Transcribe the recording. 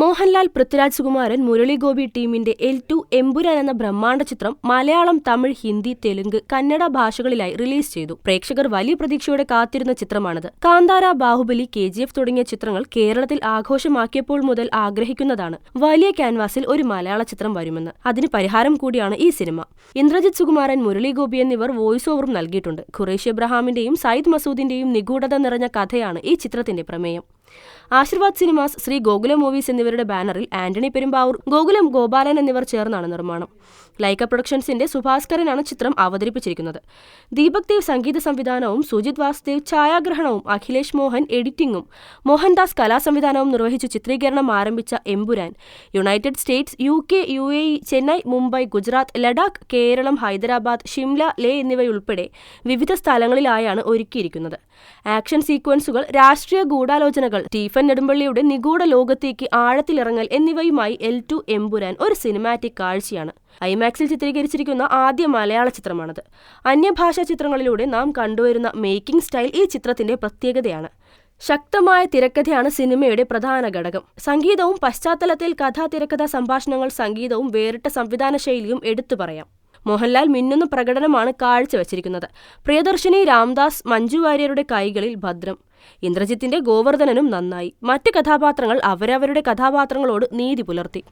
മോഹൻലാൽ പൃഥ്വിരാജ് സുകുമാരൻ മുരളിഗോപി ടീമിന്റെ L two Empuraan എന്ന ബ്രഹ്മാണ്ഡ ചിത്രം മലയാളം തമിഴ് ഹിന്ദി തെലുങ്ക് കന്നഡ ഭാഷകളിലായി റിലീസ് ചെയ്തു. പ്രേക്ഷകർ വലിയ പ്രതീക്ഷയോടെ കാത്തിരുന്ന ചിത്രമാണിത്. കാന്താര ബാഹുബലി കെ തുടങ്ങിയ ചിത്രങ്ങൾ കേരളത്തിൽ ആഘോഷമാക്കിയപ്പോൾ മുതൽ ആഗ്രഹിക്കുന്നതാണ്. വലിയ ക്യാൻവാസിൽ ഒരു മലയാള ചിത്രം വരുമെന്ന്. അതിന് പരിഹാരം കൂടിയാണ് ഈ സിനിമ. ഇന്ദ്രജിത് സുകുമാരൻ മുരളിഗോപി എന്നിവർ വോയിസ് ഓവറും നൽകിയിട്ടുണ്ട്. ഖുറേഷ് എബ്രഹാമിന്റെയും സയ്യിദ് മസൂദിന്റെയും നിഗൂഢത നിറഞ്ഞ കഥയാണ് ഈ ചിത്രത്തിന്റെ പ്രമേയം. ആശീർവാദ് സിനിമാസ് ശ്രീ ഗോകുലം മൂവീസ് എന്നിവരുടെ ബാനറിൽ ആന്റണി പെരുമ്പാവൂർ ഗോകുലം ഗോപാലൻ എന്നിവർ ചേർന്നാണ് നിർമ്മാണം. ലൈക്ക പ്രൊഡക്ഷൻസിന്റെ സുഭാസ്കരനാണ് ചിത്രം അവതരിപ്പിച്ചിരിക്കുന്നത്. ദീപക് ദേവ് സംഗീത സംവിധാനവും സുജിത് വാസുദേവ് ഛായാഗ്രഹണവും അഖിലേഷ് മോഹൻ എഡിറ്റിംഗും മോഹൻദാസ് കലാസംവിധാനവും നിർവഹിച്ച് ചിത്രീകരണം ആരംഭിച്ച Empuraan. United States U K U A Chennai Mumbai Gujarat Ladakh Keralam Hyderabad Shimla Leh എന്നിവയുൾപ്പെടെ വിവിധ സ്ഥലങ്ങളിലായാണ് ഒരുക്കിയിരിക്കുന്നത്. ആക്ഷൻ സീക്വൻസുകൾ രാഷ്ട്രീയ ഗൂഢാലോചനകൾ സ്റ്റീഫൻ നെടുമ്പള്ളിയുടെ നിഗൂഢ ലോകത്തേക്ക് ആഴത്തിലിറങ്ങൽ എന്നിവയുമായി എൽ ടു എമ്പുരാൻ ഒരു സിനിമാറ്റിക് കാഴ്ചയാണ്. ഐമാക്സിൽ ചിത്രീകരിച്ചിരിക്കുന്ന ആദ്യ മലയാള ചിത്രമാണത്. അന്യഭാഷാ ചിത്രങ്ങളിലൂടെ നാം കണ്ടുവരുന്ന മേക്കിംഗ് സ്റ്റൈൽ ഈ ചിത്രത്തിന്റെ പ്രത്യേകതയാണ്. ശക്തമായ തിരക്കഥയാണ് സിനിമയുടെ പ്രധാന ഘടകം. സംഗീതവും പശ്ചാത്തലത്തിൽ കഥാ തിരക്കഥ സംഭാഷണങ്ങൾ സംഗീതവും വേറിട്ട സംവിധാന ശൈലിയും എടുത്തു പറയാം. മോഹൻലാൽ മിന്നുന്ന പ്രകടനമാണ് കാഴ്ചവച്ചിരിക്കുന്നത്. പ്രിയദർശിനി രാംദാസ് മഞ്ജു വാര്യരുടെ കൈകളിൽ ഭദ്രം. ഇന്ദ്രജിത്തിന്റെ ഗോവർദ്ധനനും നന്നായി. മറ്റ് കഥാപാത്രങ്ങൾ അവരവരുടെ കഥാപാത്രങ്ങളോട് നീതി പുലർത്തി.